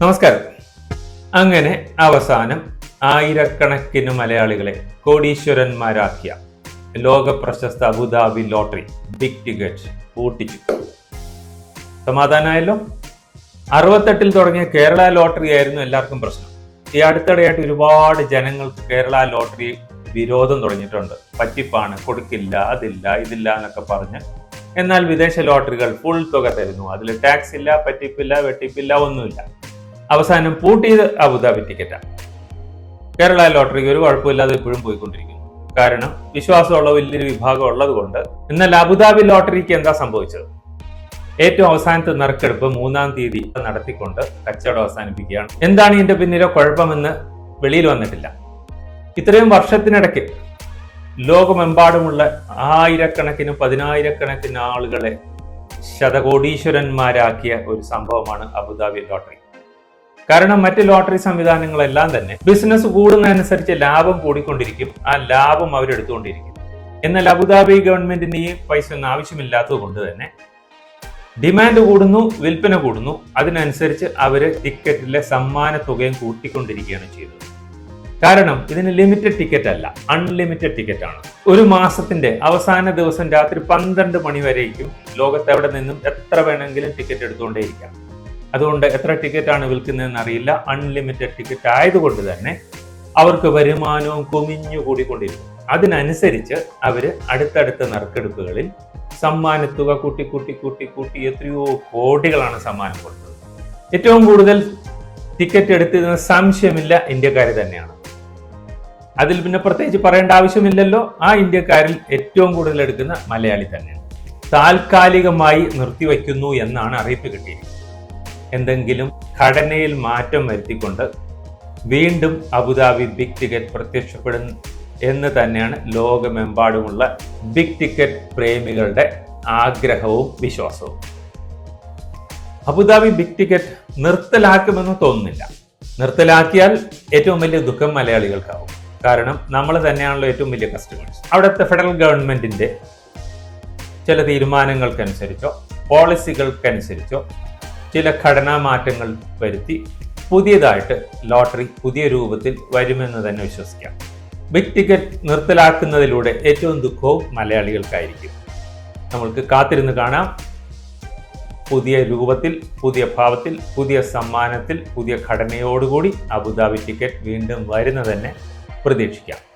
നമസ്കാരം. അങ്ങനെ അവസാനം ആയിരക്കണക്കിന് മലയാളികളെ കോടീശ്വരന്മാരാക്കിയ ലോക പ്രശസ്ത Abu Dhabi lottery big ticket പൂട്ടിച്ചു. സമാധാനമായല്ലോ അറുപത്തെട്ടിൽ തുടങ്ങിയ കേരള ലോട്ടറി ആയിരുന്നു എല്ലാവർക്കും പ്രശ്നം. ഈ അടുത്തിടെയായിട്ട് ഒരുപാട് ജനങ്ങൾക്ക് കേരള ലോട്ടറി വിരോധം തുടങ്ങിയിട്ടുണ്ട്. പറ്റിപ്പാണ് കൊടുക്കില്ല അതില്ല ഇതില്ല എന്നൊക്കെ പറഞ്ഞ്. എന്നാൽ വിദേശ ലോട്ടറികൾ ഫുൾ തുക തരുന്നു. അതിൽ ടാക്സ് ഇല്ല പറ്റിപ്പില്ല വെട്ടിപ്പില്ല ഒന്നുമില്ല. അവസാനം പൂട്ടിയത് അബുദാബി ടിക്കറ്റാണ് കേരള ലോട്ടറിക്ക് ഒരു കുഴപ്പമില്ലാതെ ഇപ്പോഴും പോയിക്കൊണ്ടിരിക്കുന്നു. കാരണം വിശ്വാസമുള്ള വലിയൊരു വിഭാഗം ഉള്ളത് കൊണ്ട് എന്നാൽ അബുദാബി ലോട്ടറിക്ക് എന്താ സംഭവിച്ചത്? ഏറ്റവും അവസാനത്തെ നറുക്കെടുപ്പ് മൂന്നാം തീയതി നടത്തിക്കൊണ്ട് കച്ചവടം അവസാനിപ്പിക്കുകയാണ്. എന്താണ് ഇതിന്റെ പിന്നിലെ കുഴപ്പമെന്ന് വെളിയിൽ വന്നിട്ടില്ല. ഇത്രയും വർഷത്തിനിടയ്ക്ക് ലോകമെമ്പാടുമുള്ള ആയിരക്കണക്കിന് പതിനായിരക്കണക്കിന് ആളുകളെ ശതകോടീശ്വരന്മാരാക്കിയ ഒരു സംഭവമാണ് അബുദാബി ലോട്ടറി കാരണം മറ്റ് ലോട്ടറി സംവിധാനങ്ങളെല്ലാം തന്നെ ബിസിനസ് കൂടുന്നതനുസരിച്ച് ലാഭം കൂടിക്കൊണ്ടിരിക്കും. ആ ലാഭം അവരെടുത്തുകൊണ്ടിരിക്കും. എന്നാൽ അബുദാബി ഗവൺമെന്റിന്റെയും ഈ പൈസ ഒന്നും ആവശ്യമില്ലാത്തത് കൊണ്ട് തന്നെ ഡിമാൻഡ് കൂടുന്നു വിൽപ്പന കൂടുന്നു. അതിനനുസരിച്ച് അവർ ടിക്കറ്റിലെ സമ്മാന തുകയും കൂട്ടിക്കൊണ്ടിരിക്കുകയാണ് ചെയ്തത് കാരണം ഇതിന് ലിമിറ്റഡ് ടിക്കറ്റ് അല്ല അൺലിമിറ്റഡ് ടിക്കറ്റ് ആണ്. ഒരു മാസത്തിന്റെ അവസാന ദിവസം രാത്രി പന്ത്രണ്ട് മണി വരേക്കും ലോകത്തെവിടെ നിന്നും എത്ര വേണമെങ്കിലും ടിക്കറ്റ് എടുത്തുകൊണ്ടേയിരിക്കാം. അതുകൊണ്ട് എത്ര ടിക്കറ്റ് ആണ് വിൽക്കുന്നതെന്ന് അറിയില്ല. അൺലിമിറ്റഡ് ടിക്കറ്റ് ആയതുകൊണ്ട് തന്നെ അവർക്ക് വരുമാനവും കുമിഞ്ഞു കൂടിക്കൊണ്ടിരിക്കും. അതിനനുസരിച്ച് അവർ അടുത്തടുത്ത നറുക്കെടുപ്പുകളിൽ സമ്മാനത്തുക കൂട്ടി കൂട്ടി കൂട്ടി കൂട്ടി എത്രയോ കോടികളാണ് സമ്മാനം കൊടുത്തത്. ഏറ്റവും കൂടുതൽ ടിക്കറ്റ് എടുത്തിരുന്ന സംശയമില്ല ഇന്ത്യക്കാർ തന്നെയാണ്. അതിൽ പിന്നെ പ്രത്യേകിച്ച് പറയേണ്ട ആവശ്യമില്ലല്ലോ. ആ ഇന്ത്യക്കാരിൽ ഏറ്റവും കൂടുതൽ എടുക്കുന്ന മലയാളി തന്നെയാണ്. താൽക്കാലികമായി നിർത്തിവെക്കുന്നു എന്നാണ് അറിയിപ്പ് കിട്ടിയിരിക്കുന്നത്. എന്തെങ്കിലും ഘടനയിൽ മാറ്റം വരുത്തിക്കൊണ്ട് വീണ്ടും അബുദാബി ബിഗ് ടിക്കറ്റ് പ്രത്യക്ഷപ്പെടും എന്ന് തന്നെയാണ് ലോകമെമ്പാടുമുള്ള ബിഗ് ടിക്കറ്റ് പ്രേമികളുടെ ആഗ്രഹവും വിശ്വാസവും. അബുദാബി ബിഗ് ടിക്കറ്റ് നിർത്തലാക്കുമെന്ന് തോന്നുന്നില്ല. നിർത്തലാക്കിയാൽ ഏറ്റവും വലിയ ദുഃഖം മലയാളികൾക്കാവും. കാരണം നമ്മൾ തന്നെയാണല്ലോ ഏറ്റവും വലിയ കസ്റ്റമേഴ്സ് അവിടുത്തെ ഫെഡറൽ ഗവൺമെന്റിന്റെ ചില തീരുമാനങ്ങൾക്കനുസരിച്ചോ പോളിസികൾക്കനുസരിച്ചോ ചില ഘടനാ മാറ്റങ്ങൾ വരുത്തി പുതിയതായിട്ട് ലോട്ടറി പുതിയ രൂപത്തിൽ വരുമെന്ന് തന്നെ വിശ്വസിക്കാം. ബിഗ് ടിക്കറ്റ് നിർത്തലാക്കുന്നതിലൂടെ ഏറ്റവും ദുഃഖവും മലയാളികൾക്കായിരിക്കും. നമ്മൾക്ക് കാത്തിരുന്ന് കാണാം. പുതിയ രൂപത്തിൽ പുതിയ ഭാവത്തിൽ പുതിയ സമ്മാനത്തിൽ പുതിയ ഘടനയോടുകൂടി അബുദാബി ടിക്കറ്റ് വീണ്ടും വരുന്നതന്നെ പ്രതീക്ഷിക്കാം.